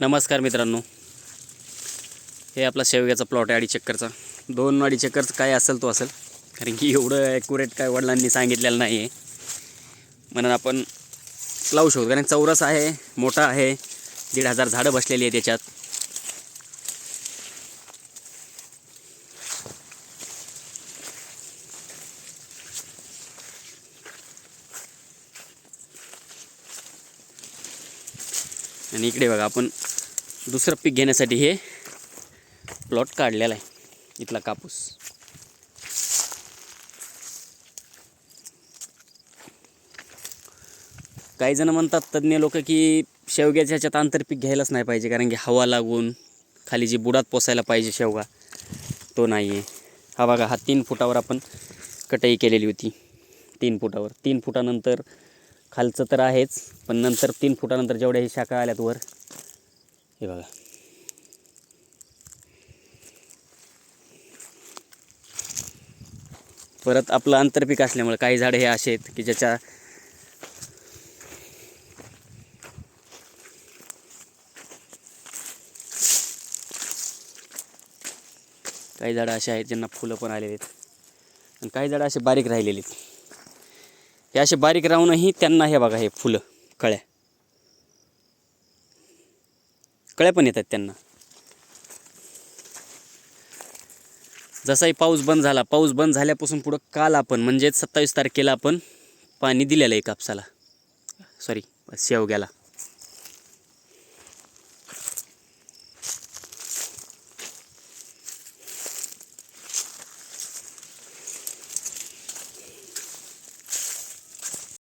नमस्कार मित्रांनो. हे आपला शेवग्याचा प्लॉट आहे अडीच चक्करचा दोन अडीच चक्करचं काय असेल तो असेल. कारण की एवढं ॲक्युरेट काय वडिलांनी सांगितलेलं नाही आहे म्हणून आपण लावू शकतो. कारण चौरस आहे मोठा आहे दीड हजार झाडं बसलेली आहे त्याच्यात आणि इकडे बघा आपण दुसरं पीक घेण्यासाठी हे प्लॉट काढलेला आहे. इथला कापूस. काही जण म्हणतात तज्ज्ञ लोक की शेवग्याच्या ह्याच्यात आंतरपीक घ्यायलाच नाही पाहिजे कारण की हवा लागून खाली जी बुडात पोसायला पाहिजे शेवगा तो नाही आहे हा बघा हा तीन फुटावर आपण कटई केलेली होती. तीन फुटावर. तीन फुटानंतर खालचं तर आहेच पण नंतर तीन फुटानंतर जेवढ्या ही शाखा आल्यात वर हे बघा परत आपलं आंतरपीक असल्यामुळे काही झाडं हे असे आहेत की ज्याच्या काही झाडं असे आहेत ज्यांना फुलं पण आलेली आहेत. आणि काही झाडं असे बारीक राहिलेली आहेत. हे असे बारीक राहूनही त्यांना हे बघा हे फुलं कळ्या. कळ्या पण येतात त्यांना. जसाही पाऊस बंद झाला पाऊस बंद झाल्यापासून पुढं काल आपण म्हणजेच सत्तावीस तारखेला आपण पाणी दिलेलं आहे कापसाला. सॉरी शेवग्याला.